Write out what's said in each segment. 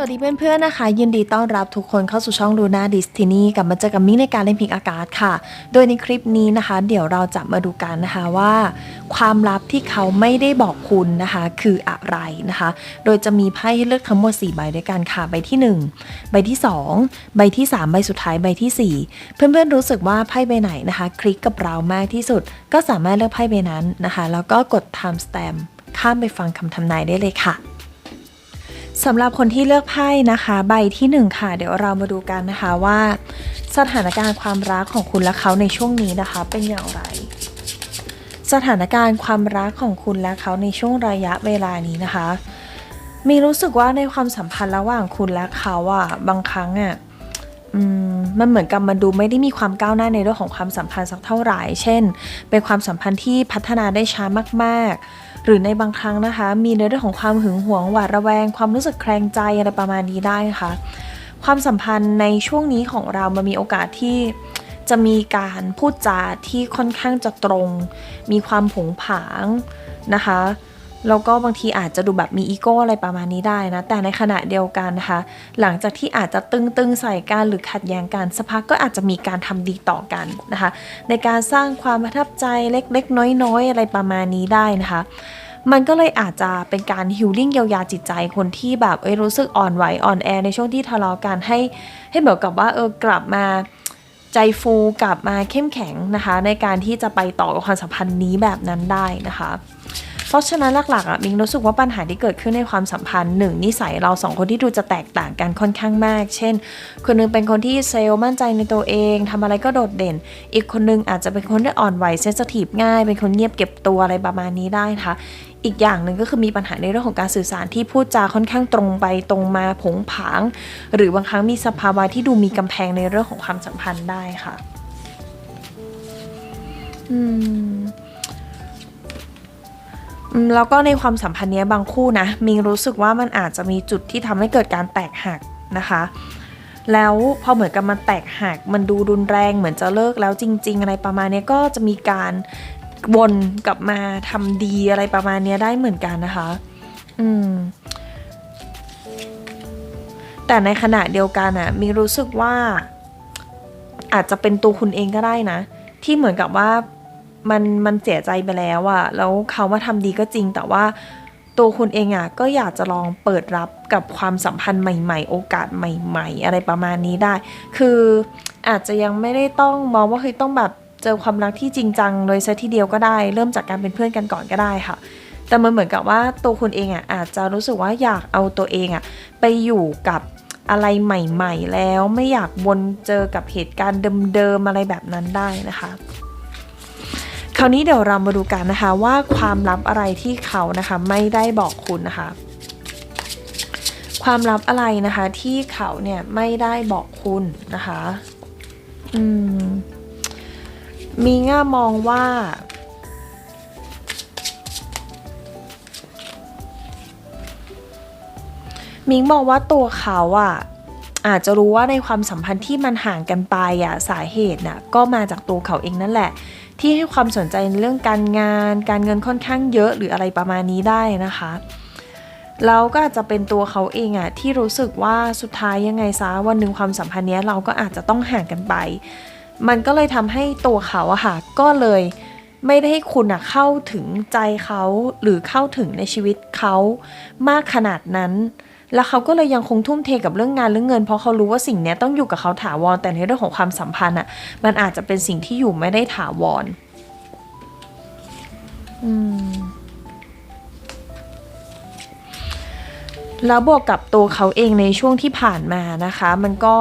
สวัสดีเพื่อนๆนะคะ ยินดีต้อนรับทุกคนเข้าสู่ช่องลูน่าดิสตินีกลับมาเจอกับมิ้งในการเล่นพิกอากาศค่ะ โดยในคลิปนี้นะคะ เดี๋ยวเราจะมาดูกันนะคะว่า ความลับที่เขาไม่ได้บอกคุณนะคะ คืออะไรนะคะ โดยจะมีไพ่ให้เลือกทั้งหมด 4 ใบด้วยกันค่ะ ใบที่ 1 ใบที่ 2 ใบที่ 3 ใบสุดท้ายใบทีสี่4 เพื่อนๆรู้สึกว่าไพ่ใบไหนนะคะ คลิกกับเรามากที่สุด ก็สามารถเลือกไพ่ใบนั้นนะคะ แล้วก็กด time stamp ข้ามไปฟังคำทำนายได้เลยค่ะ สำหรับคนที่เลือกไพ่นะคะ ใบที่1ค่ะ เดี๋ยวเรามาดูกันนะคะว่า สถานการณ์ความรักของคุณและเขาในช่วงนี้นะคะ เป็นอย่างไร สถานการณ์ความรักของคุณและเขาในช่วงระยะเวลานี้นะคะ มีรู้สึกว่าในความสัมพันธ์ระหว่างคุณและเขาอะบางครั้งอะอมมันเหมือนกับมันดูไม่ได้มีความก้าวหน้าในเรื่องของความสัมพันธ์สักเท่าไหร่ เช่น เป็นความสัมพันธ์ที่พัฒนาได้ช้ามาก ๆ หรือในบางครั้งนะคะ มีในเรื่องของความหึงหวงหวาดระแวง ความรู้สึกแคลงใจอะไรประมาณนี้ได้ค่ะ ความสัมพันธ์ในช่วงนี้ของเรามันมีโอกาสที่จะมีการพูดจาที่ค่อนข้างจะตรง มีความผงผางนะคะ แล้วก็บางทีอาจจะดูแบบมีอีโก้อะไรประมาณนี้ได้นะ แต่ในขณะเดียวกันนะคะ หลังจากที่อาจจะตึงๆใส่กันหรือขัดแย้งกันสักพักก็อาจจะมีการทำดีต่อกันนะคะ ในการสร้างความประทับใจเล็กๆ น้อยๆ อะไรประมาณนี้ได้นะคะมันก็เลยอาจจะเป็นการฮิลลิ่งเยียวยาจิตใจคนที่แบบเอ้ยรู้สึกอ่อนไหวอ่อนแอในช่วงที่ทะเลาะกันให้ให้เหมือนกับว่าเออกลับมาใจฟูกลับมาเข้มแข็งนะคะ ในการที่จะไปต่อกับความสัมพันธ์นี้แบบนั้นได้นะคะ เพราะฉะนั้นหลักๆอะมิงรู้สึกว่าปัญหาที่เกิดขึ้นในความสัมพันธ์หนึ่งนิสัยเราสองคนที่ดูจะแตกต่างกันค่อนข้างมาก เช่น คนหนึงเป็นคนที่เซลล์มั่นใจในตัวเองทำอะไรก็โดดเด่น อีกคนนึงอาจจะเป็นคนที่อ่อนไหวเซนสทีฟง่าย เป็นคนเงียบเก็บตัวอะไรประมาณนี้ได้นะคะอีกอย่างหนึ่งก็คือมีปัญหาในเรื่องของการสื่อสารที่พูดจาค่อนข้างตรงไปตรงมาผงผาง หรือบางครั้งมีสภาวะที่ดูมีกำแพงในเรื่องของความสัมพันธ์ได้ค่ะ อืม แล้วก็ในความสัมพันธ์เนี้ยบางคู่นะมิงรู้สึกว่ามันอาจจะมีจุดที่ทำให้เกิดการแตกหักนะคะ แล้วพอเหมือนกับมันแตกหัก มันดูรุนแรงเหมือนจะเลิกแล้วจริง ๆ อะไรประมาณเนี้ยก็จะมีการวนกลับมาทำดีอะไรประมาณเนี้ยได้เหมือนกันนะคะ อืม แต่ในขณะเดียวกันอะมิงรู้สึกว่า อาจจะเป็นตัวคุณเองก็ได้นะ ที่เหมือนกับว่า มันมันเสียใจไปแล้วอะแล้วเขามาทำดีก็จริง แต่ว่าตัวคุณเองอะก็อยากจะลองเปิดรับกับความสัมพันธ์ใหม่ ๆ โอกาสใหม่ ๆ อะไรประมาณนี้ได้ คืออาจจะยังไม่ได้ต้องมองว่าเฮ้ยต้องแบบเจอความรักที่จริงจังเลยซะทีเดียวก็ได้ เริ่มจากการเป็นเพื่อนกันก่อนก็ได้ค่ะ แต่มันเหมือนกับว่าตัวคุณเองอะอาจจะรู้สึกว่าอยากเอาตัวเองอะไปอยู่กับอะไรใหม่ ๆ แล้วไม่อยากวนเจอกับเหตุการณ์เดิมๆอะไรแบบนั้นได้นะคะ คราวนี้เดี๋ยวเรามาดูกันนะคะว่าความลับอะไรที่เขานะคะไม่ได้บอกคุณนะคะ ความลับอะไรนะคะที่เขาเนี่ยไม่ได้บอกคุณนะคะอืมมีง่ามองว่ามิงมองว่าตัวเขาอะอาจจะรู้ว่าในความสัมพันธ์ที่มันห่างกันไปอะสาเหตุน่ะก็มาจากตัวเขาเองนั่นแหละ ที่ให้ความสนใจในเรื่องการงาน การเงินค่อนข้างเยอะหรืออะไรประมาณนี้ได้นะคะแล้วก็อาจจะเป็นตัวเขาเองอะที่รู้สึกว่าสุดท้ายยังไงซะวันหนึ่งความสัมพันธ์เนี้ยเราก็อาจจะต้องห่างกันไป มันก็เลยทำให้ตัวเขาอะค่ะก็เลยไม่ได้ให้คุณอะเข้าถึงใจเขาหรือเข้าถึงในชีวิตเขามากขนาดนั้น แล้วเขาก็เลยยังคงทุ่มเทกับเรื่องงานเรื่องเงิน เพราะเขารู้ว่าสิ่งนี้ต้องอยู่กับเขาถาวร แต่ในเรื่องของความสัมพันธ์อะมันอาจจะเป็นสิ่งที่อยู่ไม่ได้ถาวร อืมแล้วบวกกับตัวเขาเองในช่วงที่ผ่านมานะคะ มันก็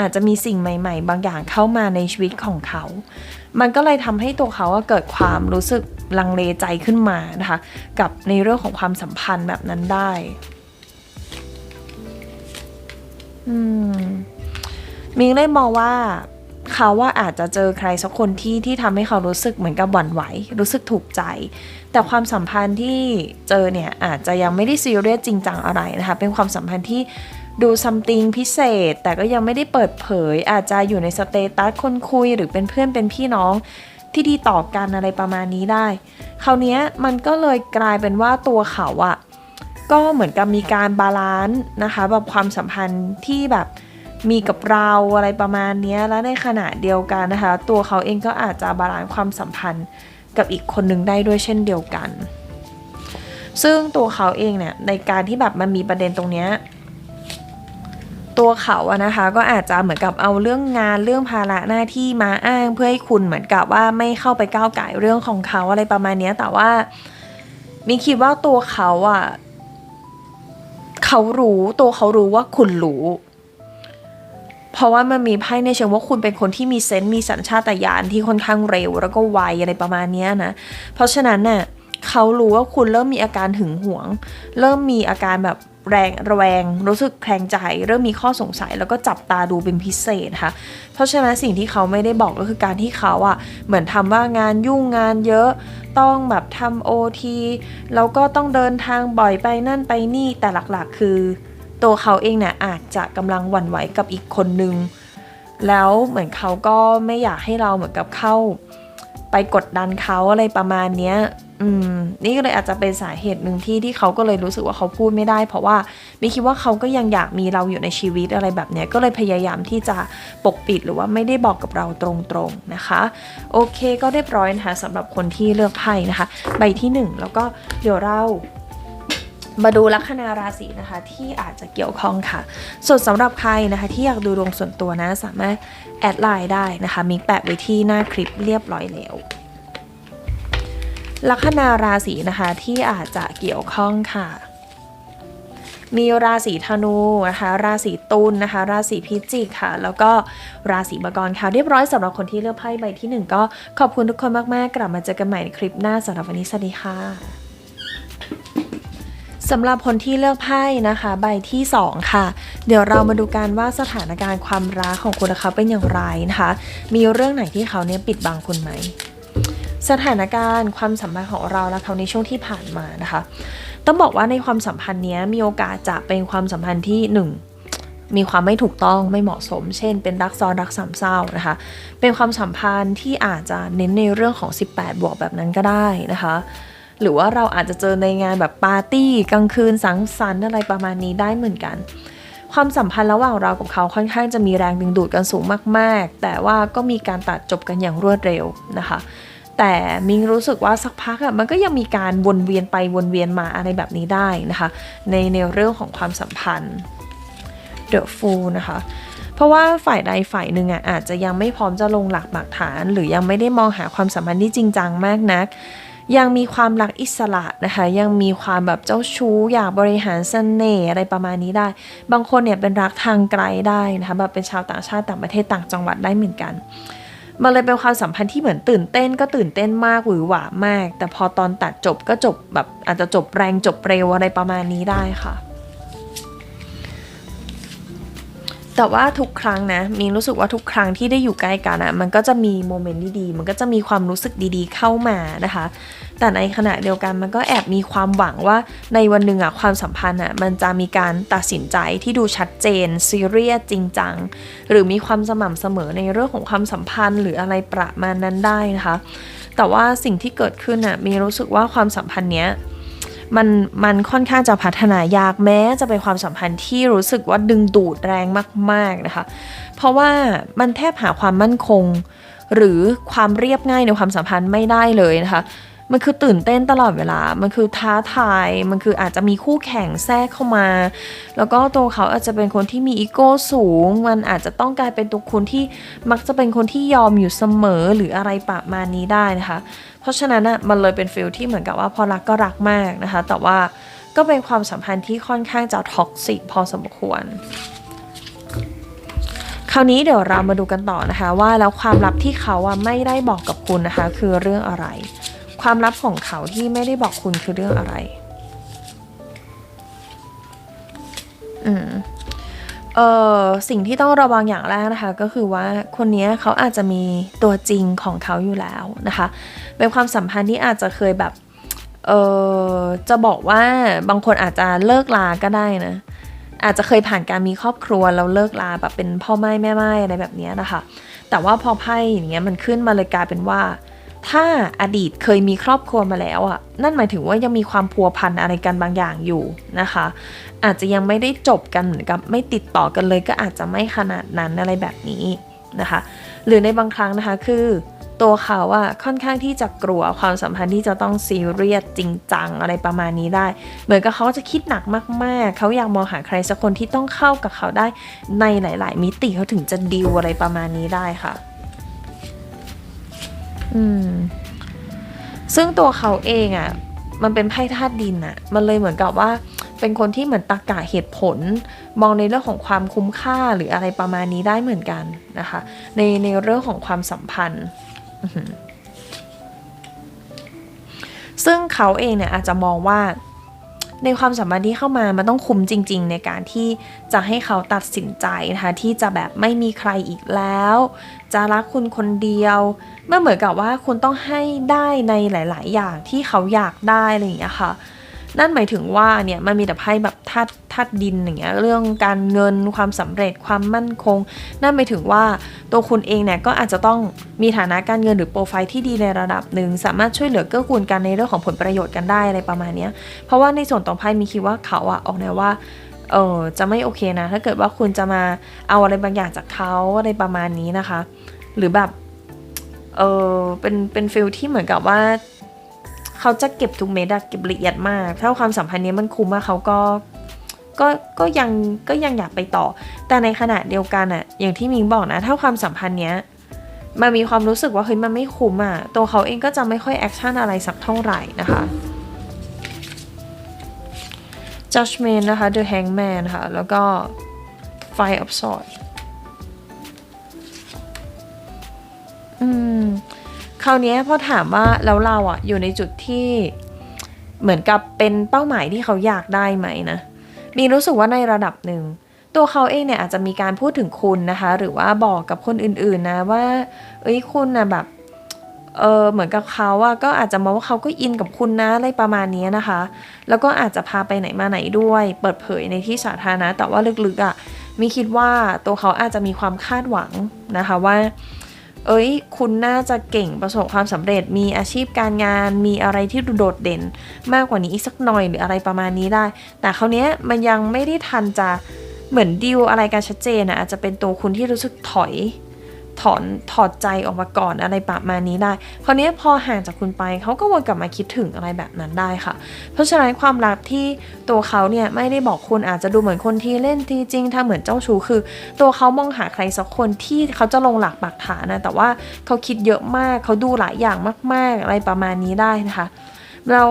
อาจจะมีสิ่งใหม่ๆ บางอย่างเข้ามาในชีวิตของเขา มันก็เลยทำให้ตัวเขาเกิดความรู้สึกลังเลใจขึ้นมานะคะ กับในเรื่องของความสัมพันธ์แบบนั้นได้ อืมมิงได้มองว่าเขาว่าอาจจะเจอใครสักคนที่ที่ทำให้เขารู้สึกเหมือนกับหวั่นไหว รู้สึกถูกใจ แต่ความสัมพันธ์ที่เจอเนี่ยอาจจะยังไม่ได้ซีเรียสจริงจังอะไรนะคะ เป็นความสัมพันธ์ที่ดูซัมติงพิเศษ แต่ก็ยังไม่ได้เปิดเผย อาจจะอยู่ในสเตตัสคนคุยหรือเป็นเพื่อนเป็นพี่น้องที่ดีต่อกันอะไรประมาณนี้ได้ คราวนี้มันก็เลยกลายเป็นว่าตัวเขาอะ ก็เหมือนกับมีการบาลานซ์นะคะแบบความสัมพันธ์ที่แบบมีกับเราอะไรประมาณนี้แล้วในขณะเดียวกันนะคะ ตัวเขาเองก็อาจจะบาลานซ์ความสัมพันธ์กับอีกคนหนึ่งได้ด้วยเช่นเดียวกัน ซึ่งตัวเขาเองเนี่ยในการที่แบบมันมีประเด็นตรงเนี้ยตัวเขาอะนะคะก็อาจจะเหมือนกับเอาเรื่องงานเรื่องภาระหน้าที่มาอ้างเพื่อให้คุณเหมือนกับว่าไม่เข้าไปก้าวไก่เรื่องของเขาอะไรประมาณนี้แต่ว่ามิคิดว่าตัวเขาอะ เขารู้ตัวเขารู้ว่าคุณรู้ เพราะว่ามันมีไพ่ในเชิงว่าคุณเป็นคนที่มีเซนต์มีสัญชาตญาณที่ค่อนข้างเร็ว แล้วก็ไวอะไรประมาณนี้นะ เพราะฉะนั้นน่ะเขารู้ว่าคุณเริ่มมีอาการหึงหวง เริ่มมีอาการแบบแรงระแวง รู้สึกแคลงใจ เริ่มมีข้อสงสัยแล้วก็จับตาดูเป็นพิเศษค่ะ เพราะฉะนั้นสิ่งที่เขาไม่ได้บอกก็คือการที่เขาอะเหมือนทำว่างานยุ่งงานเยอะ ต้องแบบทำโอทีแล้วก็ต้องเดินทางบ่อยไปนั่นไปนี่แต่หลักๆ คือ ตัวเขาเองเนี่ยอาจจะกำลังหวั่นไหวกับอีกคนนึง แล้วเหมือนเขาก็ไม่อยากให้เราเหมือนกับเข้า ไปกดดันเขาอะไรประมาณเนี้ย อืมนี่ก็เลยอาจจะเป็นสาเหตุหนึ่งที่ที่เขาก็เลยรู้สึกว่าเขาพูดไม่ได้ เพราะว่ามิคิดว่าเขาก็ยังอยากมีเราอยู่ในชีวิตอะไรแบบเนี้ยก็เลยพยายามที่จะปกปิดหรือว่าไม่ได้บอกกับเราตรงๆนะคะ โอเคก็เรียบร้อยนะคะสำหรับคนที่เลือกไพ่นะคะ ใบที่หนึ่งแล้วก็เดี๋ยวเรามาดูลัคนาราศีนะคะที่อาจจะเกี่ยวข้องค่ะ ส่วนสำหรับใครนะคะที่อยากดูดวงส่วนตัวนะสามารถแอดไลน์ได้นะคะมิกแปะไว้ที่หน้าคลิปเรียบร้อยแล้ว ลัคนาราศีนะคะที่อาจจะเกี่ยวข้องค่ะ มีราศีธนูนะคะ ราศีตุลนะคะ ราศีพิจิกค่ะ แล้วก็ราศีมังกรค่ะ เรียบร้อยสำหรับคนที่เลือกไพ่ใบที่หนึ่งก็ขอบคุณทุกคนมากๆ กลับมาเจอกันใหม่ในคลิปหน้าสำหรับวันนี้สวัสดีค่ะสำหรับคนที่เลือกไพ่นะคะ ใบที่ 2 ค่ะ เดี๋ยวเรามาดูกันว่าสถานการณ์ความรักของคุณนะคะเป็นอย่างไรนะคะ มีเรื่องไหนที่เขาเนี่ยปิดบังคุณไหม สถานการณ์ความสัมพันธ์ของเราและเขาในช่วงที่ผ่านมานะคะ ต้องบอกว่าในความสัมพันธ์นี้มีโอกาสจะเป็นความสัมพันธ์ที่หนึ่งมีความไม่ถูกต้องไม่เหมาะสม เช่น เป็นรักซ้อนรักสามเศร้านะคะ เป็นความสัมพันธ์ที่อาจจะเน้นในเรื่องของ 18 บวกแบบนั้นก็ได้นะคะ หรือว่าเราอาจจะเจอในงานแบบปาร์ตี้กลางคืนสังสรรค์อะไรประมาณนี้ได้เหมือนกัน ความสัมพันธ์ระหว่างเรากับเขาค่อนข้างจะมีแรงดึงดูดกันสูงมาก ๆ แต่ว่าก็มีการตัดจบกันอย่างรวดเร็วนะคะ แต่มิงรู้สึกว่าสักพักอะมันก็ยังมีการวนเวียนไปวนเวียนมาอะไรแบบนี้ได้นะคะ ในในเรื่องของความสัมพันธ์ The Fool นะคะเพราะว่าฝ่ายใดฝ่ายหนึ่งอะอาจจะยังไม่พร้อมจะลงหลักปักฐาน หรือยังไม่ได้มองหาความสัมพันธ์ที่จริงจังมากนัก ยังมีความรักอิสระนะคะยังมีความแบบเจ้าชู้อยากบริหารเสน่ห์อะไรประมาณนี้ได้ บางคนเนี่ยเป็นรักทางไกลได้นะคะแบบเป็นชาวต่างชาติต่างประเทศต่างจังหวัดได้เหมือนกัน มันเลยเป็นความสัมพันธ์ที่เหมือนตื่นเต้นก็ตื่นเต้นมากหวือหวามาก แต่พอตอนตัดจบก็จบแบบอาจจะจบแรงจบเร็วอะไรประมาณนี้ได้ค่ะ แต่ว่าทุกครั้งนะมีรู้สึกว่าทุกครั้งที่ได้อยู่ใกล้กันอะมันก็จะมีโมเมนต์ดีๆมันก็จะมีความรู้สึกดีๆเข้ามานะคะ แต่ในขณะเดียวกันมันก็แอบมีความหวังว่าในวันหนึ่งอะความสัมพันธ์อะมันจะมีการตัดสินใจที่ดูชัดเจนซีเรียสจริงจังหรือมีความสม่ำเสมอในเรื่องของความสัมพันธ์ หรืออะไรประมาณนั้นได้นะคะ แต่ว่าสิ่งที่เกิดขึ้นอะมีรู้สึกว่าความสัมพันธ์เนี้ย มันมันค่อนข้างจะพัฒนายากแม้จะเป็นความสัมพันธ์ที่รู้สึกว่าดึงดูดแรงมาก ๆนะคะ เพราะว่ามันแทบหาความมั่นคง หรือความเรียบง่ายในความสัมพันธ์ไม่ได้เลยนะคะ มันคือตื่นเต้นตลอดเวลา มันคือท้าทาย มันคืออาจจะมีคู่แข่งแทรกเข้ามา แล้วก็ตัวเขาอาจจะเป็นคนที่มีอีโก้สูง มันอาจจะต้องกลายเป็นตัวคนที่มักจะเป็นคนที่ยอมอยู่เสมอหรืออะไรประมาณนี้ได้นะคะ เพราะฉะนั้นอะมันเลยเป็นฟิลที่เหมือนกับว่าพอรักก็รักมากนะคะ แต่ว่าก็เป็นความสัมพันธ์ที่ค่อนข้างจะท็อกซิกพอสมควรคราวนี้เดี๋ยวเรามาดูกันต่อนะคะ ว่าแล้วความลับที่เขาอะไม่ได้บอกกับคุณนะคะ คือเรื่องอะไร ความลับของเขาที่ไม่ได้บอกคุณคือเรื่องอะไร อืมเอ่อสิ่งที่ต้องระวังอย่างแรกนะคะ ก็คือว่าคนนี้เขาอาจจะมีตัวจริงของเขาอยู่แล้วนะคะเป็นความสัมพันธ์ที่อาจจะเคยแบบเอ่อจะบอกว่าบางคนอาจจะเลิกลาก็ได้นะ อาจจะเคยผ่านการมีครอบครัวแล้วเลิกลาแบบเป็นพ่อไม้แม่ไม้อะไรแบบนี้นะคะ แต่ว่าพอไพ่อย่างเงี้ยมันขึ้นมาเลยกลายเป็นว่า ถ้าอดีตเคยมีครอบครัวมาแล้วอะ นั่นหมายถึงว่ายังมีความพัวพันอะไรกันบางอย่างอยู่นะคะ อาจจะยังไม่ได้จบกันเหมือนกับไม่ติดต่อกันเลยก็อาจจะไม่ขนาดนั้นอะไรแบบนี้นะคะ หรือในบางครั้งนะคะคือตัวเขาอะค่อนข้างที่จะกลัวความสัมพันธ์ที่จะต้องซีเรียสจริงจังอะไรประมาณนี้ได้ เหมือนกับเขาจะคิดหนักมากๆ เขาอยากมองหาใครสักคนที่ต้องเข้ากับเขาได้ในหลาย ๆ มิติเขาถึงจะดิวอะไรประมาณนี้ได้ค่ะ อืม ซึ่งตัวเขาเองอะ่ะ มันเป็นไพ่ธาตุดินอะ่ะ มันเลยเหมือนกับว่า เป็นคนที่เหมือนตากะเหตุผล มองในเรื่องของความคุ้มค่าหรืออะไรประมาณนี้ได้เหมือนกันนะคะ ในในเรื่องของความสัมพันธ์ซึ่งเขาเองเนี่ยอาจจะมองว่า ในความสัมพันธ์ที่เข้ามามันต้องคุ้มจริง ๆ ในการที่จะให้เขาตัดสินใจนะคะที่จะแบบไม่มีใครอีกแล้ว จะรักคุณคนเดียวมันเหมือนกับว่าคุณต้องให้ได้ในหลาย ๆ อย่างที่เขาอยากได้อะไรอย่างเงี้ยค่ะ นั่นหมายถึงว่าเนี่ยมันมีแต่ไพ่แบบธาตุธาตุดินอย่างเงี้ยเรื่องการเงินความสำเร็จความมั่นคง นั่นหมายถึงว่าตัวคุณเองเนี่ยก็อาจจะต้องมีฐานะการเงินหรือโปรไฟล์ที่ดีในระดับหนึ่งสามารถช่วยเหลือเกื้อกูลกันในเรื่องของผลประโยชน์กันได้อะไรประมาณเนี้ยเพราะว่าในส่วนของไพ่มีคิดว่าเขาอะออกแนวว่าเออจะไม่โอเคนะ ถ้าเกิดว่าคุณจะมาเอาอะไรบางอย่างจากเขาอะไรประมาณนี้นะคะ หรือแบบเออเป็นเป็นฟิลที่เหมือนกับว่า เขาจะเก็บทุกเม็ดอะเก็บละเอียดมาก ถ้าความสัมพันธ์นี้มันคุ้มอะเขาก็ก็ก็ยังก็ยังอยากไปต่อ แต่ในขณะเดียวกันอะอย่างที่มิงบอกนะ ถ้าความสัมพันธ์เนี้ยมันมีความรู้สึกว่าเฮ้ยมันไม่คุ้มอะตัวเขาเองก็จะไม่ค่อยแอคชั่นอะไรสักเท่าไหร่นะคะ Judgment นะคะ The Hangman ค่ะ แล้วก็ Five of Swords อืม คราวนี้พอถามว่าแล้วเราอะอยู่ในจุดที่เหมือนกับเป็นเป้าหมายที่เขาอยากได้ไหมนะมีรู้สึกว่าในระดับหนึ่งตัวเขาเองเนี่ยอาจจะมีการพูดถึงคุณนะคะ หรือว่าบอกกับคนอื่นๆนะว่า เอ้ยคุณนะแบบเออเหมือนกับเขาอะก็อาจจะมองว่าเขาก็อินกับคุณนะอะไรประมาณนี้นะคะ แล้วก็อาจจะพาไปไหนมาไหนด้วย เปิดเผยในที่สาธารณะแต่ว่าลึกๆอะมีคิดว่าตัวเขาอาจจะมีความคาดหวังนะคะว่า เอ้ย คุณน่าจะเก่งประสบความสำเร็จ มีอาชีพการงาน มีอะไรที่โดดเด่น มากกว่านี้อีกสักหน่อยหรืออะไรประมาณนี้ได้ แต่คราวนี้มันยังไม่ได้ทันจะเหมือนดิวอะไรกันชัดเจนนะอาจจะเป็นตัวคุณที่รู้สึกถอย ถอนถอดใจออกมาก่อนอะไรประมาณนี้ได้ คราวนี้พอห่างจากคุณไปเขาก็วนกลับมาคิดถึงอะไรแบบนั้นได้ค่ะ เพราะฉะนั้นความรักที่ตัวเขาเนี่ยไม่ได้บอกคุณอาจจะดูเหมือนคนที่เล่นที่จริงถ้าเหมือนเจ้าชู้คือ ตัวเขามองหาใครสักคนที่เขาจะลงหลักปักฐานนะแต่ว่าเขาคิดเยอะมากเขาดูหลายอย่างมาก ๆ อะไรประมาณนี้ได้นะคะ แล้ว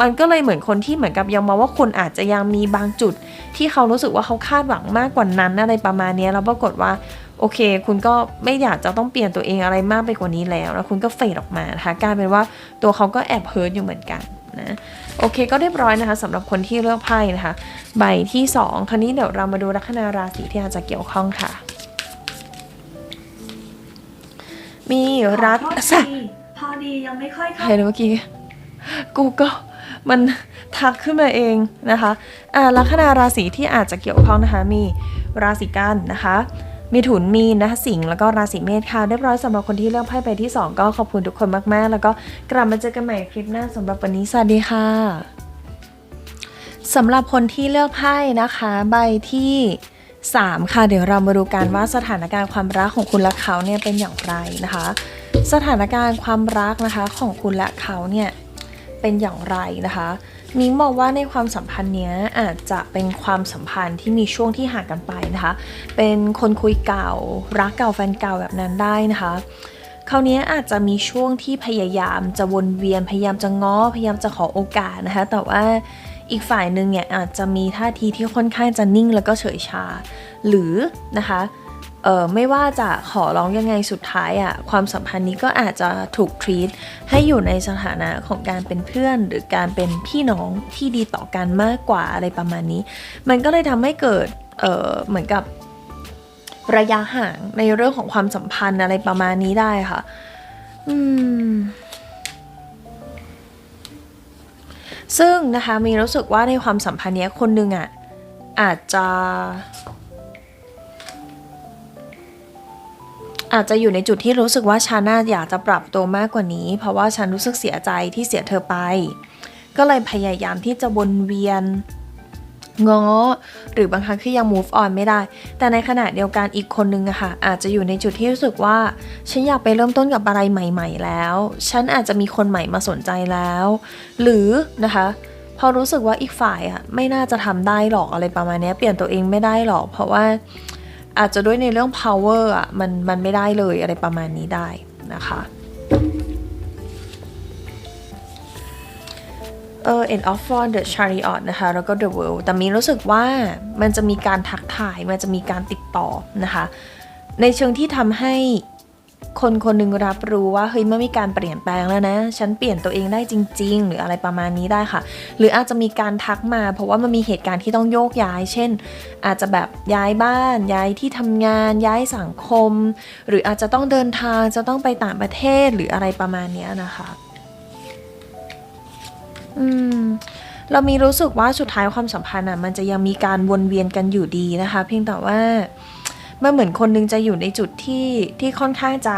มันก็เลยเหมือนคนที่เหมือนกับยังมองว่าคุณอาจจะยังมีบางจุด ที่เขารู้สึกว่าเขาคาดหวังมากกว่านั้นอะไรประมาณนี้แล้วปรากฏว่า โอเค คุณก็ไม่อยากจะต้องเปลี่ยนตัวเองอะไรมากไปกว่านี้แล้ว แล้วคุณก็เฟดออกมานะคะกลายเป็นว่าตัวเขาก็แอบเฮิร์ตอยู่เหมือนกันนะโอเคก็เรียบร้อยนะคะสำหรับคนที่เลือกไพ่นะคะ ใบที่ 2 คราวนี้เดี๋ยวเรามาดูลัคนาราศีที่อาจจะเกี่ยวข้องค่ะ มีรัฐขอโทษสัตทีพอดียังไม่ค่อยใครเข้านะเมื่อกี้กูก็มันทักขึ้นมาเองนะคะอ่าลัคนาราศีที่อาจจะเกี่ยวข้องนะคะมีราศีกันนะคะ มีถุนมีนนะคะสิงห์แล้วก็ราศีเมษค่ะเรียบร้อยสำหรับคนที่เลือกไพ่ใบที่ 2 ก็ขอบคุณทุกคนมากๆ แล้วก็กลับมาเจอกันใหม่คลิปหน้าสำหรับวันนี้สวัสดีค่ะสำหรับคนที่เลือกไพ่นะคะ ใบที่ 3 ค่ะ เดี๋ยวเรามาดูกันว่าสถานการณ์ความรักของคุณและเขาเนี่ยเป็นอย่างไรนะคะ สถานการณ์ความรักนะคะของคุณและเขาเนี่ยเป็นอย่างไรนะคะ มิ้งมองว่าในความสัมพันธ์เนี้ยอาจจะเป็นความสัมพันธ์ที่มีช่วงที่ห่างกันไปนะคะ เป็นคนคุยเก่า รักเก่าแฟนเก่าแบบนั้นได้นะคะคราวนี้อาจจะมีช่วงที่พยายามจะวนเวียนพยายามจะง้อพยายามจะขอโอกาสนะคะ แต่ว่าอีกฝ่ายหนึ่งเนี่ยอาจจะมีท่าทีที่ค่อนข้างจะนิ่งแล้วก็เฉยชา หรือนะคะ เออไม่ว่าจะขอร้องยังไงสุดท้ายอะ่ะความสัมพันธ์นี้ก็อาจจะถูกทรีตให้อยู่ในสถานะของการเป็นเพื่อน หรือการเป็นพี่น้องที่ดีต่อกันมากกว่าอะไรประมาณนี้ มันก็เลยทำให้เกิดเออเหมือนกับระยะห่างในเรื่องของความสัมพันธ์อะไรประมาณนี้ได้ค่ะ อืม ซึ่งนะคะมีรู้สึกว่าในความสัมพันธ์นี้คนหนึ่งอะอาจจะ อาจจะอยู่ในจุดที่รู้สึกว่าฉันน่าอยากจะปรับตัวมากกว่านี้ เพราะว่าฉันรู้สึกเสียใจที่เสียเธอไป ก็เลยพยายามที่จะวนเวียนงอหรือบางครั้งคือยัง move on ไม่ได้ แต่ในขณะเดียวกันอีกคนนึงอะค่ะ อาจจะอยู่ในจุดที่รู้สึกว่า ฉันอยากไปเริ่มต้นกับอะไรใหม่ ๆ แล้ว ฉันอาจจะมีคนใหม่มาสนใจแล้ว หรือนะคะ พอรู้สึกว่าอีกฝ่ายอะไม่น่าจะทำได้หรอกอะไรประมาณนี้เปลี่ยนตัวเองไม่ได้หรอก เพราะว่า อาจจะด้วยในเรื่อง power อะมันมันไม่ได้เลยอะไรประมาณนี้ได้นะคะ เออ end of for the chariot นะคะ แล้วก็ the world แต่มีรู้สึกว่ามันจะมีการทักทาย มันจะมีการติดต่อนะคะ ในเชิงที่ทำให้ คนคนหนึ่งรับรู้ว่าเฮ้ยมันมีการเปลี่ยนแปลงแล้วนะ ฉันเปลี่ยนตัวเองได้จริง ๆ หรืออะไรประมาณนี้ได้ค่ะ หรืออาจจะมีการทักมา เพราะว่ามันมีเหตุการณ์ที่ต้องโยกย้าย เช่น อาจจะแบบย้ายบ้าน ย้ายที่ทำงาน ย้ายสังคม หรืออาจจะต้องเดินทางจะต้องไปต่างประเทศหรืออะไรประมาณนี้นะคะอืมเรามีรู้สึกว่าสุดท้ายความสัมพันธ์อะมันจะยังมีการวนเวียนกันอยู่ดีนะคะ เพียงแต่ว่า มันเหมือนคนนึงจะอยู่ในจุดที่ที่ค่อนข้างจะ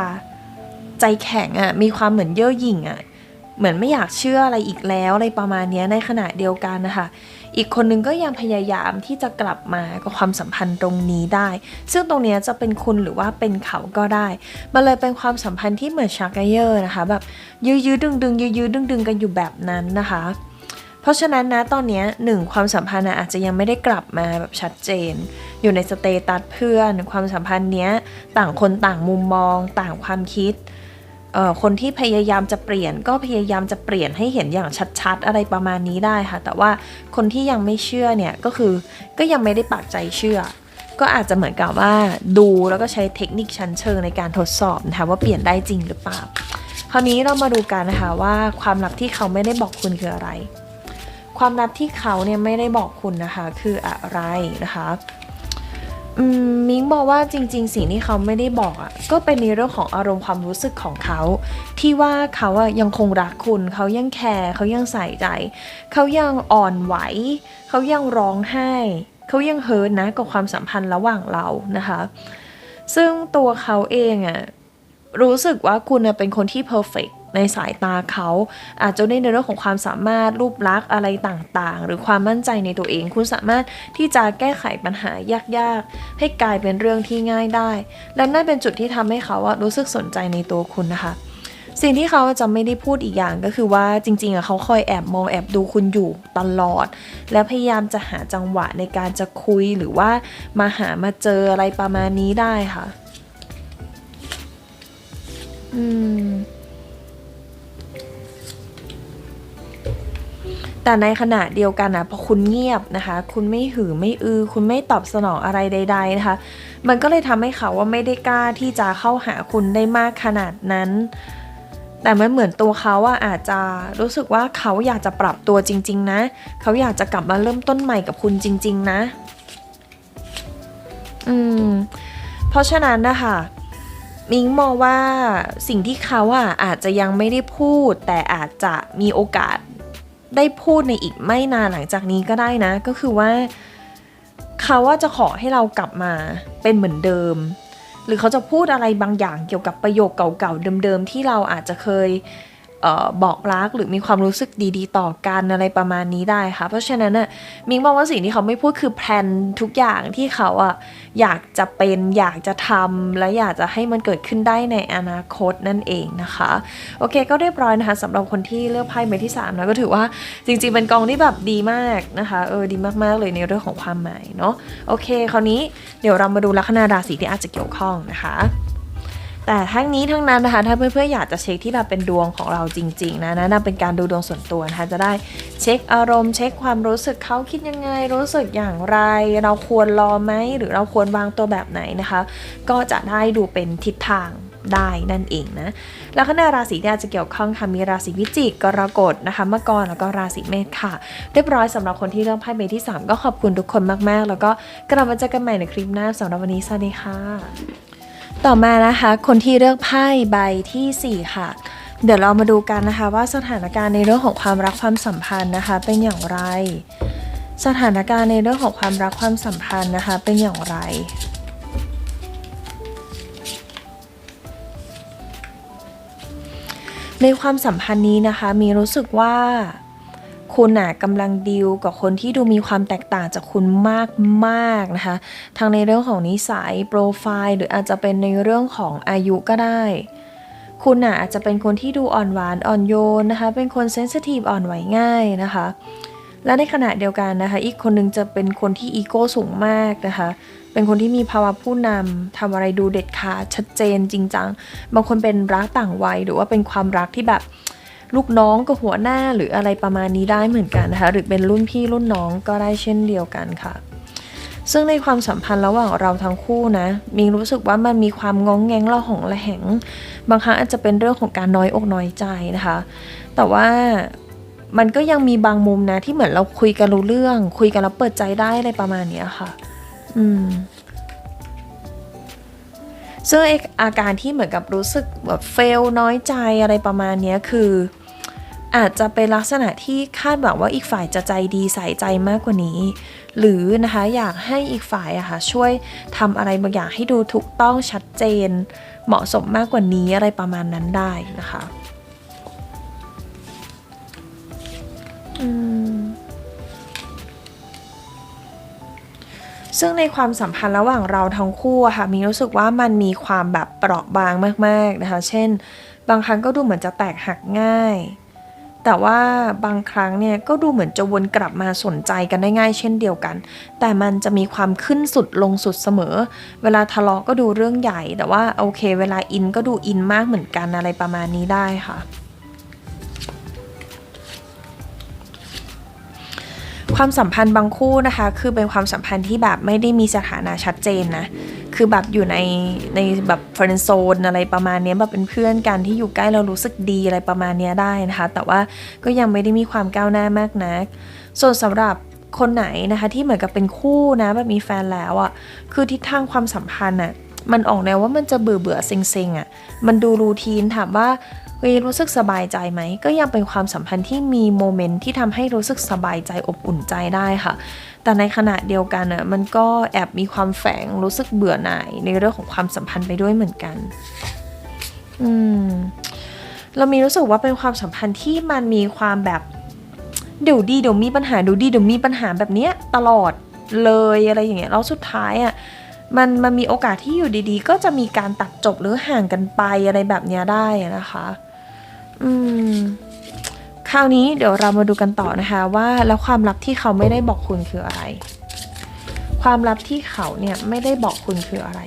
ใจแข็งอะมีความเหมือนเย่อหยิ่งอะเหมือนไม่อยากเชื่ออะไรอีกแล้วอะไรประมาณนี้ในขณะเดียวกันนะคะอีกคนนึงก็ยังพยายามที่จะกลับมากับความสัมพันธ์ตรงนี้ได้ ซึ่งตรงนี้จะเป็นคุณหรือว่าเป็นเขาก็ได้มันเลยเป็นความสัมพันธ์ที่เหมือนชักเยอร์นะคะแบบยื้อยื้อดึงดึงยื้อยื้อดึงดึงกันอยู่แบบนั้นนะคะ เพราะฉะนั้นนะตอนนี้หนึ่งความสัมพันธ์อาจจะยังไม่ได้กลับมาแบบชัดเจน อยู่ในสเตตัสเพื่อนความสัมพันธ์เนี้ยต่างคนต่างมุมมอง ต่างความคิดคนที่พยายามจะเปลี่ยนก็พยายามจะเปลี่ยนให้เห็นอย่างชัดๆ อะไรประมาณนี้ได้ค่ะ แต่ว่าคนที่ยังไม่เชื่อเนี่ยก็คือก็ยังไม่ได้ปักใจเชื่อ ก็อาจจะเหมือนกับว่าดูแล้วก็ใช้เทคนิคชั้นเชิงในการทดสอบนะคะว่าเปลี่ยนได้จริงหรือเปล่า คราวนี้เรามาดูกันนะคะว่าความลับที่เขาไม่ได้บอกคุณคืออะไร ความลับที่เขาเนี่ยไม่ได้บอกคุณนะคะ คืออะไรนะคะมมิงบอกว่าจริง ๆ สิ่งที่เขาไม่ได้บอกอะ่ะก็เป็นในเรื่องของอารมณ์ความรู้สึกของเขา ที่ว่าเขาอะยังคงรักคุณ เขายังแคร์เขายังใส่ใจ เขายังอ่อนไหว เขายังร้องไห้ เขายังเฮิร์ตนะกับความสัมพันธ์ระหว่างเรานะคะ ซึ่งตัวเขาเองอะรู้สึกว่าคุณเป็นคนที่เพอร์เฟก ในสายตาเขา อาจจะได้ในเรื่องของความสามารถรูปลักษณ์อะไรต่างๆ หรือความมั่นใจในตัวเอง คุณสามารถที่จะแก้ไขปัญหายากๆ ให้กลายเป็นเรื่องที่ง่ายได้ และนั่นเป็นจุดที่ทำให้เขาอะรู้สึกสนใจในตัวคุณนะคะสิ่งที่เขาจะไม่ได้พูดอีกอย่างก็คือว่าจริงๆอะเขาคอยแอบมองแอบดูคุณอยู่ตลอด และพยายามจะหาจังหวะในการจะคุยหรือว่ามาหามาเจออะไรประมาณนี้ได้ค่ะ อืม แต่ในขณะเดียวกันนะพอคุณเงียบนะคะ คุณไม่หือไม่อือ คุณไม่ตอบสนองอะไรใด ๆนะคะ มันก็เลยทำให้เขาว่าไม่ได้กล้าที่จะเข้าหาคุณได้มากขนาดนั้น แต่มันเหมือนตัวเขาอะอาจจะรู้สึกว่าเขาอยากจะปรับตัวจริง ๆ นะ เขาอยากจะกลับมาเริ่มต้นใหม่กับคุณจริง ๆ นะ อืม เพราะฉะนั้นนะคะมิงมองว่าสิ่งที่เขาอะอาจจะยังไม่ได้พูด แต่อาจจะมีโอกาส ได้พูดในอีกไม่นานหลังจากนี้ก็ได้นะ ก็คือว่า เขาว่าจะขอให้เรากลับมาเป็นเหมือนเดิม หรือเขาจะพูดอะไรบางอย่างเกี่ยวกับประโยคเก่าๆเดิมๆที่เราอาจจะเคย บอกรักหรือมีความรู้สึกดีๆ ต่อกันอะไรประมาณนี้ได้ค่ะ เพราะฉะนั้นน่ะมิงมองว่าสิ่งที่เขาไม่พูดคือแพลนทุกอย่างที่เขาอะอยากจะเป็นอยากจะทำและอยากจะให้มันเกิดขึ้นได้ในอนาคตนั่นเองนะคะ โอเคก็เรียบร้อยนะคะสำหรับคนที่เลือกไพ่ใบที่3นะก็ถือว่าจริงๆเป็นกองที่แบบดีมากนะคะเออดีมากๆเลยในเรื่องของความหมายเนาะโอเค คราวนี้เดี๋ยวเรามาดูลัคนาราศีที่อาจจะเกี่ยวข้องนะคะ แต่ทั้งนี้ทั้งนั้นนะคะ ถ้าเพื่อนๆอยากจะเช็คที่แบบเป็นดวงของเราจริงๆนะนะนำเป็นการดูดวงส่วนตัวนะคะจะได้เช็คอารมณ์ เช็คความรู้สึกเขาคิดยังไง รู้สึกอย่างไร เราควรรอไหมหรือเราควรวางตัวแบบไหนนะคะ ก็จะได้ดูเป็นทิศทางได้นั่นเองนะ แลัคนราศีที่อาจจะเกี่ยวข้องค่ะมีราศีพิจิกกรกฎนะคะมังกรแล้วก็ราศีเมษค่ะ เรียบร้อยสำหรับคนที่เลือกไพ่ใบที่ 3 ก็ขอบคุณทุกคนมากๆ แล้วก็กลับมาเจอกันใหม่ในคลิปหน้าสำหรับวันนี้สวัสดีค่ะ ต่อมานะคะ คนที่เลือกไพ่ใบที่ 4 ค่ะ เดี๋ยวเรามาดูกันนะคะ ว่าสถานการณ์ในเรื่องของความรักความสัมพันธ์นะคะ เป็นอย่างไร สถานการณ์ในเรื่องของความรักความสัมพันธ์นะคะ เป็นอย่างไรในความสัมพันธ์นี้นะคะ มีรู้สึกว่า คุณน่ะกำลังดีลกับคนที่ดูมีความแตกต่างจากคุณมากมากๆนะคะทั้งในเรื่องของนิสัยโปรไฟล์หรืออาจจะเป็นในเรื่องของอายุก็ได้ คุณน่ะอาจจะเป็นคนที่ดูอ่อนหวานอ่อนโยนนะคะเป็นคนเซนซิทีฟอ่อนไหวง่ายนะคะและในขณะเดียวกันนะคะอีกคนนึงจะเป็นคนที่อีโก้สูงมากนะคะเป็นคนที่มีภาวะผู้นำทำอะไรดูเด็ดขาดชัดเจนจริงจังบางคนเป็นรักต่างวัยหรือว่าเป็นความรักที่แบบ ลูกน้องกับหัวหน้าหรืออะไรประมาณนี้ได้เหมือนกันนะคะหรือเป็นรุ่นพี่รุ่นน้องก็ได้เช่นเดียวกันค่ะ ซึ่งในความสัมพันธ์ระหว่างเราทั้งคู่นะมีรู้สึกว่ามันมีความงองแงงละหองละแหง บางครั้งอาจจะเป็นเรื่องของการน้อยอกน้อยใจนะคะ แต่ว่ามันก็ยังมีบางมุมนะที่เหมือนเราคุยกันรู้เรื่อง คุยกันแล้วเปิดใจได้อะไรประมาณนี้ค่ะ อืม ซึ่งไอ้อาการที่เหมือนกับรู้สึกแบบเฟลน้อยใจอะไรประมาณนี้คือ อาจจะเป็นลักษณะที่คาดหวังว่าอีกฝ่ายจะใจดีใส่ใจมากกว่านี้ หรือนะคะอยากให้อีกฝ่ายอะค่ะช่วยทำอะไรบางอย่างให้ดูถูกต้องชัดเจน เหมาะสมมากกว่านี้อะไรประมาณนั้นได้นะคะ อืม ซึ่งในความสัมพันธ์ระหว่างเราทั้งคู่อะค่ะมีรู้สึกว่ามันมีความแบบเปราะบางมากๆนะคะ เช่น บางครั้งก็ดูเหมือนจะแตกหักง่าย แต่ว่าบางครั้งเนี่ยก็ดูเหมือนจะวนกลับมาสนใจกันได้ง่าย เช่นเดียวกัน แต่มันจะมีความขึ้นสุดลงสุดเสมอ เวลาทะเลาะก็ดูเรื่องใหญ่ แต่ว่าโอเค เวลาอินก็ดูอินมากเหมือนกันอะไรประมาณนี้ได้ค่ะ ความสัมพันธ์บางคู่นะคะ คือเป็นความสัมพันธ์ที่แบบไม่ได้มีสถานะชัดเจนนะ คือแบบอยู่ในในแบบเฟรนด์โซนอะไรประมาณนี้แบบเป็นเพื่อนกันที่อยู่ใกล้เรารู้สึกดีอะไรประมาณนี้ได้นะคะ แต่ว่าก็ยังไม่ได้มีความก้าวหน้ามากนัก ส่วนสำหรับคนไหนนะคะที่เหมือนกับเป็นคู่นะแบบมีแฟนแล้วอะ่ะ คือทิศทางความสัมพันธ์อะ่ะมันออกแนวว่ามันจะเบื่อเบื่อเซ็งๆอะ่ะ มันดูรูทีนถามว่า เฮ้ยรู้สึกสบายใจไหม ก็ยังเป็นความสัมพันธ์ที่มีโมเมนต์ที่ทำให้รู้สึกสบายใจอบอุ่นใจได้ค่ะ แต่ในขณะเดียวกันอะมันก็แอบมีความแฝงรู้สึกเบื่อหน่ายในเรื่องของความสัมพันธ์ไปด้วยเหมือนกัน อืมเรามีรู้สึกว่าเป็นความสัมพันธ์ที่มันมีความแบบเดี๋ยวดีเดี๋ยวมีปัญหาเดี๋ยวดีเดี๋ยวมีปัญหาแบบเนี้ยตลอดเลยอะไรอย่างเงี้ยแล้วสุดท้ายอะมันมันมีโอกาสที่อยู่ดีๆ ก็จะมีการตัดจบหรือห่างกันไปอะไรแบบเนี้ยได้นะคะ อืมคราวนี้เดี๋ยวเรามาดูกันต่อนะคะว่าแล้วความลับที่เขาไม่ได้บอกคุณคืออะไร ความลับที่เขาเนี่ยไม่ได้บอกคุณคืออะไร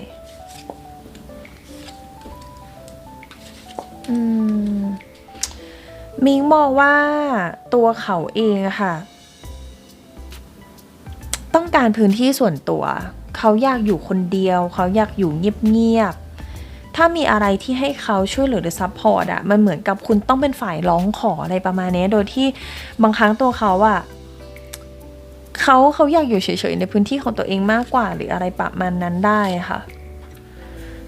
อืมมิงมองว่าตัวเขาเองอะค่ะ ต้องการพื้นที่ส่วนตัว เขาอยากอยู่คนเดียว เขาอยากอยู่เงียบๆ ถ้ามีอะไรที่ให้เขาช่วยเหลือหรือซัพพอร์ตอะมันเหมือนกับคุณต้องเป็นฝ่ายร้องขออะไรประมาณนี้ โดยที่บางครั้งตัวเขาอะเขาเขาอยากอยู่เฉยๆในพื้นที่ของตัวเองมากกว่า หรืออะไรประมาณนั้นได้ค่ะ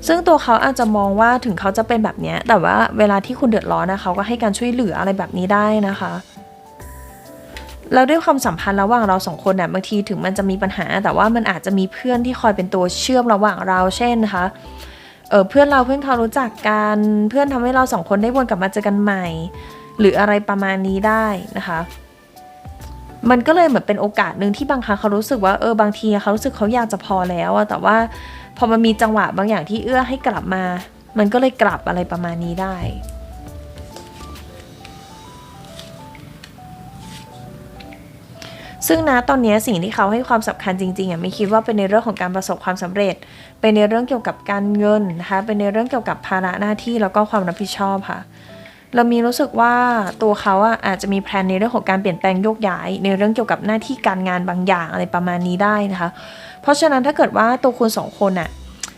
ซึ่งตัวเขาอาจจะมองว่าถึงเขาจะเป็นแบบเนี้ยแต่ว่าเวลาที่คุณเดือดร้อนนะเขาก็ให้การช่วยเหลืออะไรแบบนี้ได้นะคะแล้วด้วยความสัมพันธ์ระหว่างเราสองคนเนี่ยบางทีถึงมันจะมีปัญหา แต่ว่ามันอาจจะมีเพื่อนที่คอยเป็นตัวเชื่อมระหว่างเราเช่นนะคะ เออเพื่อนเราเพื่อนเขารู้จักกัน เพื่อนทำให้เราสองคนได้วนกลับมาเจอกันใหม่ หรืออะไรประมาณนี้ได้นะคะ มันก็เลยเหมือนเป็นโอกาสหนึ่งที่บางครั้งเขารู้สึกว่าเออบางทีเขารู้สึกเขาอยากจะพอแล้วอะแต่ว่าพอมันมีจังหวะบางอย่างที่เอื้อให้กลับมา มันก็เลยกลับอะไรประมาณนี้ได้ ซึ่งนะตอนนี้สิ่งที่เขาให้ความสำคัญจริงๆอะไม่คิดว่าเป็นในเรื่องของการประสบความสำเร็จ เป็นในเรื่องเกี่ยวกับการเงินนะคะเป็นในเรื่องเกี่ยวกับภาระหน้าที่แล้วก็ความรับผิดชอบค่ะ เรามีรู้สึกว่าตัวเขาอะอาจจะมีแพลนในเรื่องของการเปลี่ยนแปลงโยกย้าย ในเรื่องเกี่ยวกับหน้าที่การงานบางอย่างอะไรประมาณนี้ได้นะคะ เพราะฉะนั้นถ้าเกิดว่าตัวคุณสองคนอะ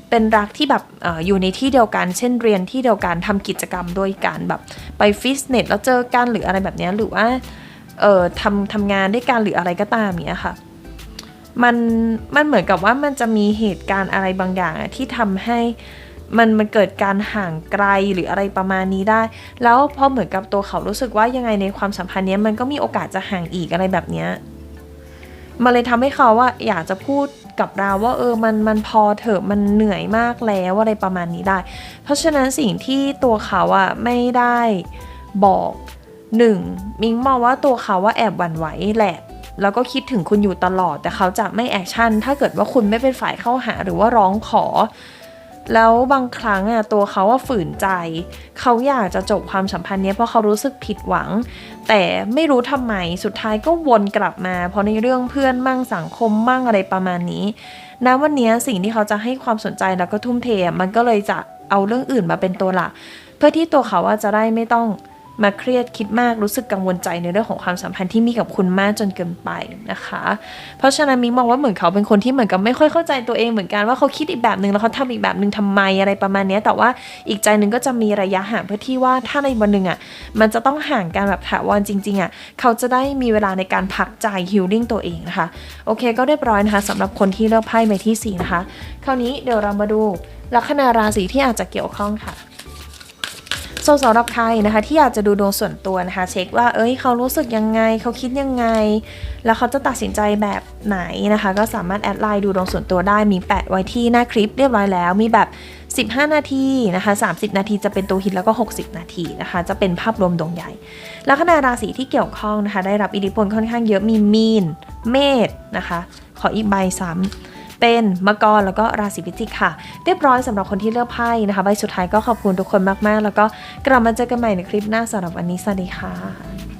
เป็นรักที่แบบออยู่ในที่เดียวกัน เช่นเรียนที่เดียวกันทำกิจกรรมด้วยกันแบบไปฟิตเนสแล้วเจอกันหรืออะไรแบบนี้หรือว่า เออทำทำงานด้วยกันหรืออะไรก็ตามเนี้ยค่ะ มันมันเหมือนกับว่ามันจะมีเหตุการณ์อะไรบางอย่างที่ทำให้มันมันเกิดการห่างไกลหรืออะไรประมาณนี้ได้ แล้วพอเหมือนกับตัวเขารู้สึกว่ายังไงในความสัมพันธ์เนี้ยมันก็มีโอกาสจะห่างอีกอะไรแบบเนี้ยมันเลยทำให้เขาว่าอยากจะพูดกับเราว่าเออมันมันพอเถอะมันเหนื่อยมากแล้วอะไรประมาณนี้ได้ เพราะฉะนั้นสิ่งที่ตัวเขาอะไม่ได้บอก หนึ่งมิงมองว่าตัวเขาว่าแอบหวั่นไหวแหละ แล้วก็คิดถึงคุณอยู่ตลอด แต่เขาจะไม่แอคชั่น ถ้าเกิดว่าคุณไม่เป็นฝ่ายเข้าหาหรือว่าร้องขอ แล้วบางครั้งอะตัวเขาว่าฝืนใจ เขาอยากจะจบความสัมพันธ์เนี้ยเพราะเขารู้สึกผิดหวัง แต่ไม่รู้ทำไมสุดท้ายก็วนกลับมา เพราะในเรื่องเพื่อนมั่งสังคมมั่งอะไรประมาณนี้ณวันนี้สิ่งที่เขาจะให้ความสนใจแล้วก็ทุ่มเทมันก็เลยจะเอาเรื่องอื่นมาเป็นตัวหลักเพื่อที่ตัวเขาว่าจะได้ไม่ต้อง มาเครียดคิดมากรู้สึกกังวลใจในเรื่องของความสัมพันธ์ที่มีกับคุณมากจนเกินไปนะคะ เพราะฉะนั้นมิงมองว่าเหมือนเขาเป็นคนที่เหมือนกับไม่ค่อยเข้าใจตัวเองเหมือนกันว่าเขาคิดอีกแบบหนึ่งแล้วเขาทำอีกแบบหนึ่งทำไมอะไรประมาณนี้แต่ว่าอีกใจหนึ่งก็จะมีระยะห่างเพื่อที่ว่าถ้าในวันหนึ่งอะมันจะต้องห่างกันแบบถาวรจริงๆอะเขาจะได้มีเวลาในการพักใจฮิลลิ่งตัวเองนะคะโอเค ก็เรียบร้อยนะคะสำหรับคนที่เลือกไพ่ใบที่สี่นะคะคราวนี้เดี๋ยวเรามาดูลัคนาราศีที่อาจจะเกี่ยวข้องค่ะ ส่วนสำหรับใครนะคะ ที่อยากจะดูดวงส่วนตัวนะคะ เช็คว่าเอ้ยเขารู้สึกยังไง เขาคิดยังไง แล้วเขาจะตัดสินใจแบบไหนนะคะ ก็สามารถแอดไลน์ดูดวงส่วนตัวได้มีแปะไว้ที่หน้าคลิปเรียบร้อยแล้ว มีแบบ 15 นาทีนะคะ 30 นาทีจะเป็นตัวฮิตแล้วก็ 60 นาทีนะคะ จะเป็นภาพรวมดวงใหญ่แล้วคณะราศีที่เกี่ยวข้องนะคะ ได้รับอิทธิพลค่อนข้างเยอะมีมีน เมษนะคะ ขออีกใบซ้ำ เป็นมังกรแล้วก็ราศีพิจิกค่ะ เรียบร้อยสำหรับคนที่เลือกไพ่นะคะใบสุดท้ายก็ขอบคุณทุกคนมากๆ แล้วก็กลับมาเจอกันใหม่ในคลิปหน้าสำหรับวันนี้สวัสดีค่ะ